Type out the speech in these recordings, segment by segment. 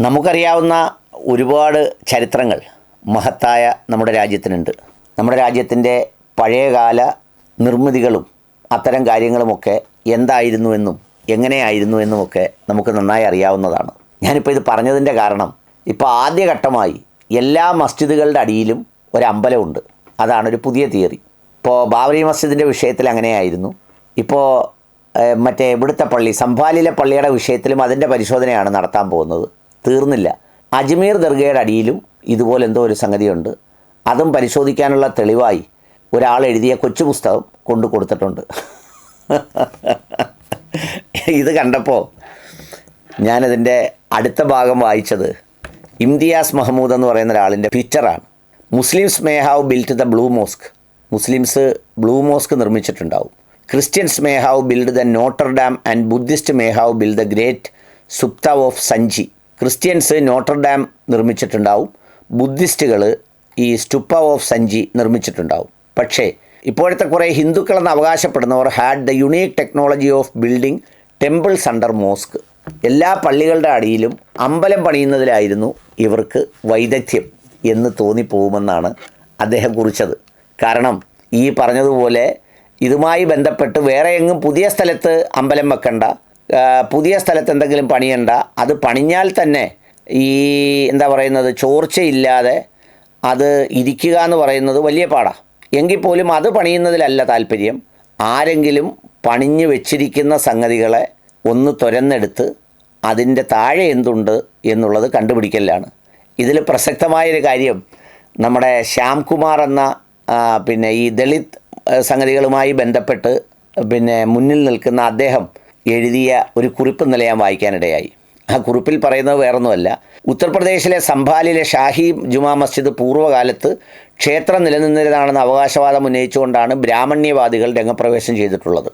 നമുക്കറിയാവുന്ന ഒരുപാട് ചരിത്രങ്ങൾ മഹത്തായ നമ്മുടെ രാജ്യത്തിനുണ്ട്. നമ്മുടെ രാജ്യത്തിന്റെ പഴയകാല നിർമ്മിതികളും അത്തരം കാര്യങ്ങളുമൊക്കെ എന്തായിരുന്നു എന്നും എങ്ങനെയായിരുന്നു എന്നുമൊക്കെ നമുക്ക് നന്നായി അറിയാവുന്നതാണ്. ഞാനിപ്പോൾ ഇത് പറഞ്ഞതിന്റെ കാരണം ഇപ്പോൾ ആദ്യഘട്ടമായി എല്ലാ മസ്ജിദുകളുടെ അടിയിലും ഒരമ്പലമുണ്ട്. അതാണ് ഒരു പുതിയ തിയറി. ഇപ്പോൾ ബാബരി മസ്ജിദിന്റെ വിഷയത്തിൽ അങ്ങനെയായിരുന്നു. ഇപ്പോൾ മറ്റേ ഇവിടുത്തെ പള്ളി സംഭാലിലെ പള്ളിയുടെ വിഷയത്തിലും അതിന്റെ പരിശോധനയാണ് നടത്താൻ പോകുന്നത്. തീർന്നില്ല. അജ്മീർ ദർഗയുടെ അടിയിലും ഇതുപോലെ എന്തോ ഒരു സംഗതിയുണ്ട്. അതും പരിശോധിക്കാനുള്ള തെളിവായി ഒരാൾ എഴുതിയ കൊച്ചു പുസ്തകം കൊണ്ടു കൊടുത്തിട്ടുണ്ട്. ഇത് കണ്ടപ്പോൾ ഞാനതിന്റെ അടുത്ത ഭാഗം വായിച്ചത് ഇംതിയാസ് മഹമ്മൂദ് എന്ന് പറയുന്ന ഒരാളിന്റെ പിക്ചറാണ്. Muslims may have build the blue mosque. Muslims blue mosque നിർമ്മിച്ചിട്ടുണ്ടാവും. Christians may have build the Notre Dame and Buddhist may have build the great സുപ്ത of Sanchi. Christians Notre Dame നിർമ്മിച്ചിട്ടുണ്ടാവും. ബുദ്ധിസ്റ്റുകൾ ഈ സ്റ്റുപ്പ ഓഫ് സഞ്ചി നിർമ്മിച്ചിട്ടുണ്ടാവും. പക്ഷേ ഇപ്പോഴത്തെ കുറേ ഹിന്ദുക്കളെന്ന് അവകാശപ്പെടുന്നവർ had the unique technology of building temples under mosque. എല്ലാ പള്ളികളുടെ അടിയിലും അമ്പലം പണിയുന്നതിലായിരുന്നു ഇവർക്ക് വൈദഗ്ധ്യം എന്ന് തോന്നിപ്പോകുമെന്നാണ് അദ്ദേഹം കുറിച്ചത്. കാരണം ഈ പറഞ്ഞതുപോലെ ഇതുമായി ബന്ധപ്പെട്ട് വേറെ എങ്ങും പുതിയ സ്ഥലത്ത് അമ്പലം വെക്കണ്ട പുതിയ സ്ഥലത്ത് എന്തെങ്കിലും പണിയണ്ട. അത് പണിഞ്ഞാൽ തന്നെ ഈ എന്താ പറയുന്നത് ചോർച്ചയില്ലാതെ അത് ഇരിക്കുക എന്ന് പറയുന്നത് വലിയ പാടാണ് എങ്കിൽ പോലും അത് പണിയുന്നതിലല്ല താല്പര്യം. ആരെങ്കിലും പണിഞ്ഞു വെച്ചിരിക്കുന്ന സംഗതികളെ ഒന്ന് തുരന്നെടുത്ത് അതിന്റെ താഴെ എന്തുണ്ട് എന്നുള്ളത് കണ്ടുപിടിക്കലാണ് ഇതിൽ പ്രസക്തമായൊരു കാര്യം നമ്മുടെ ശ്യാംകുമാർ എന്ന പിന്നെ ഈ ദളിത് സംഗതികളുമായി ബന്ധപ്പെട്ട് പിന്നെ മുന്നിൽ നിൽക്കുന്ന അദ്ദേഹം എഴുതിയ ഒരു കുറിപ്പ് ഇന്നലെ ഞാൻ വായിക്കാനിടയായി. ആ കുറിപ്പിൽ പറയുന്നത് വേറൊന്നുമല്ല. ഉത്തർപ്രദേശിലെ സംഭാലിലെ ഷാഹി ജുമാ മസ്ജിദ് പൂർവകാലത്ത് ക്ഷേത്രം നിലനിന്നിരുന്നതാണെന്ന് അവകാശവാദം ഉന്നയിച്ചുകൊണ്ടാണ് ബ്രാഹ്മണ്യവാദികൾ രംഗപ്രവേശം ചെയ്തിട്ടുള്ളത്.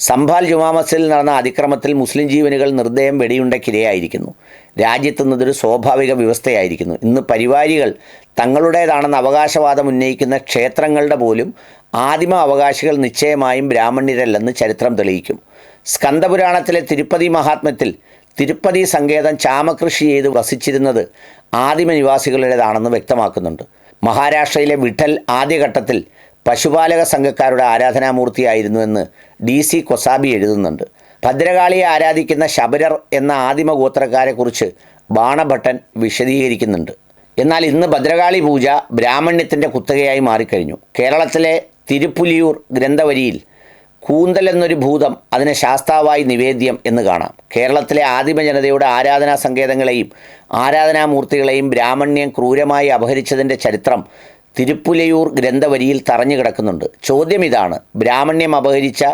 സംഭാൽ ജുമാമസിൽ നടന്ന അതിക്രമത്തിൽ മുസ്ലിം ജീവനുകൾ നിർദ്ദയം വെടിയുണ്ടക്കിരയായിരിക്കുന്നു. രാജ്യത്ത് നിന്നതൊരു സ്വാഭാവിക വ്യവസ്ഥയായിരിക്കുന്നു. ഇന്ന് പരിവാരികൾ തങ്ങളുടേതാണെന്ന് അവകാശവാദം ഉന്നയിക്കുന്ന ക്ഷേത്രങ്ങളുടെ പോലും ആദിമ അവകാശികൾ നിശ്ചയമായും ബ്രാഹ്മണ്യരല്ലെന്ന് ചരിത്രം തെളിയിക്കും. സ്കന്ദപുരാണത്തിലെ തിരുപ്പതി മഹാത്മ്യത്തിൽ തിരുപ്പതി സങ്കേതം ചാമകൃഷി ചെയ്ത് വസിച്ചിരുന്നത് ആദിമ നിവാസികളുടേതാണെന്ന് വ്യക്തമാക്കുന്നുണ്ട്. മഹാരാഷ്ട്രയിലെ വിഠൽ ആദ്യഘട്ടത്തിൽ പശുപാലക സംഘക്കാരുടെ ആരാധനാമൂർത്തിയായിരുന്നുവെന്ന് ഡി സി കൊസാബി എഴുതുന്നുണ്ട്. ഭദ്രകാളിയെ ആരാധിക്കുന്ന ശബരർ എന്ന ആദിമ ഗോത്രക്കാരെക്കുറിച്ച് ബാണഭട്ടൻ വിശദീകരിക്കുന്നുണ്ട്. എന്നാൽ ഇന്ന് ഭദ്രകാളി പൂജ ബ്രാഹ്മണ്യത്തിന്റെ കുത്തകയായി മാറിക്കഴിഞ്ഞു. കേരളത്തിലെ തിരുപ്പുലിയൂർ ഗ്രന്ഥവരിയിൽ കൂന്തൽ എന്നൊരു ഭൂതം അതിനെ ശാസ്താവായി നിവേദ്യം എന്ന് കാണാം. കേരളത്തിലെ ആദിമ ജനതയുടെ ആരാധനാ സങ്കേതങ്ങളെയും ആരാധനാമൂർത്തികളെയും ബ്രാഹ്മണ്യം ക്രൂരമായി അപഹരിച്ചതിന്റെ ചരിത്രം തിരുപ്പുലയൂർ ഗ്രന്ഥവരിയിൽ തറഞ്ഞു കിടക്കുന്നുണ്ട്. ചോദ്യം ഇതാണ്. ബ്രാഹ്മണ്യം അപഹരിച്ച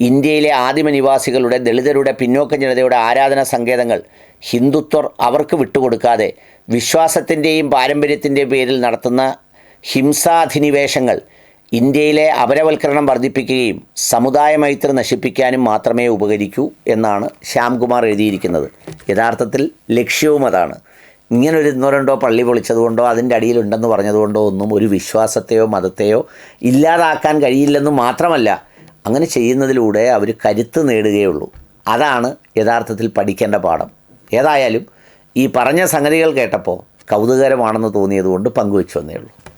ഇന്ത്യയിലെ ആദിമ നിവാസികളുടെ ദളിതരുടെ പിന്നോക്ക ജനതയുടെ ആരാധനാ സങ്കേതങ്ങൾ ഹിന്ദുത്വർ അവർക്ക് വിട്ടുകൊടുക്കാതെ വിശ്വാസത്തിന്റെയും പാരമ്പര്യത്തിന്റെയും പേരിൽ നടത്തുന്ന ഹിംസാധിനിവേശങ്ങൾ ഇന്ത്യയിലെ അപരവൽക്കരണം വർദ്ധിപ്പിക്കുകയും സമുദായ മൈത്രി നശിപ്പിക്കാനും മാത്രമേ ഉപകരിക്കൂ എന്നാണ് ശ്യാംകുമാർ എഴുതിയിരിക്കുന്നത്. യഥാർത്ഥത്തിൽ ലക്ഷ്യവും അതാണ്. ഇങ്ങനൊരു ഇന്നോ രണ്ടോ പള്ളി പൊളിച്ചതുകൊണ്ടോ അതിന്റെ അടിയിലുണ്ടെന്ന് പറഞ്ഞതുകൊണ്ടോ ഒന്നും ഒരു വിശ്വാസത്തെയോ മതത്തെയോ ഇല്ലാതാക്കാൻ കഴിയില്ലെന്ന് മാത്രമല്ല അങ്ങനെ ചെയ്യുന്നതിലൂടെ അവർ കരുത്ത് നേടുകയുള്ളൂ. അതാണ് യഥാർത്ഥത്തിൽ പഠിക്കേണ്ട പാഠം. ഏതായാലും ഈ പറഞ്ഞ സംഗതികൾ കേട്ടപ്പോൾ കൗതുകരമാണെന്ന് തോന്നിയതുകൊണ്ട് പങ്കുവെച്ചു വന്നേ ഉള്ളൂ.